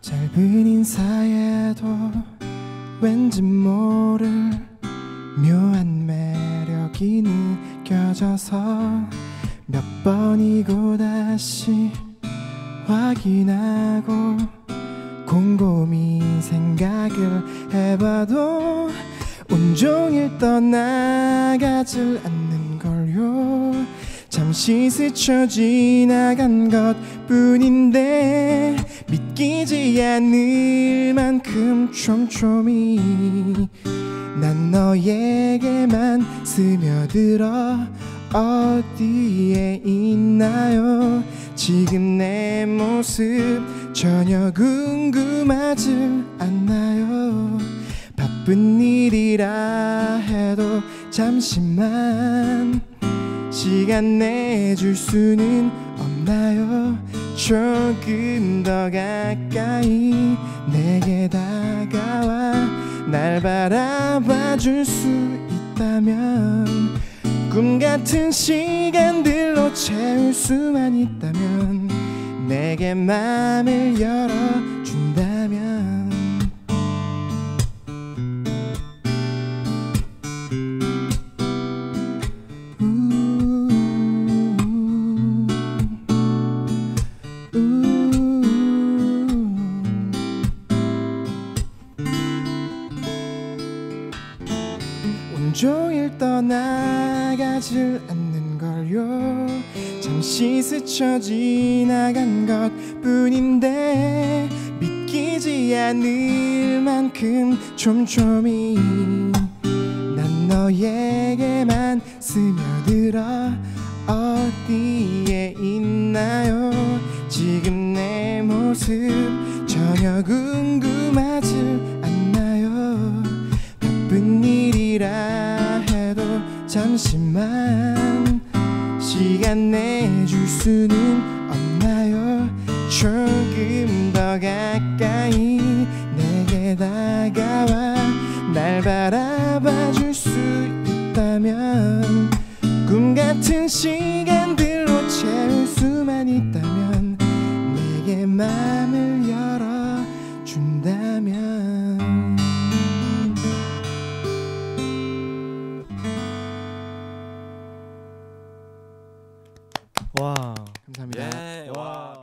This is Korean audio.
짧은 인사에도 왠지 모를 묘한 매력이 느껴져서 몇 번이고 다시 확인하고 곰곰이 생각을 해봐도 온종일 떠나가질 않는 걸요. 잠시 스쳐 지나간 것 뿐인데 믿기지 않을 만큼 촘촘히 난 너에게만 스며들어 어디에 있나요? 지금 내 모습 전혀 궁금하지 않나요 바쁜 일이라 해도 잠시만 시간 내줄 수는 없나요? 조금 더 가까이 내게 다가와 날 바라봐 줄 수 있다면 꿈 같은 시간들로 채울 수만 있다면 내게 맘을 열어준다 온종일 떠나가질 않는 걸요. 잠시 스쳐 지나간 것 뿐인데 믿기지 않을 만큼 촘촘히 난 너에게만 스며들어 어디에 있나요? 지금 내 모습 전혀 궁금하지 않나요? 바쁜 일이라 잠시만 시간 내줄 수는 없나요? 조금 더 가까이 내게 다가와 날 바라봐 줄 수 있다면 꿈 같은 시간들 와. 감사합니다. 예, 와.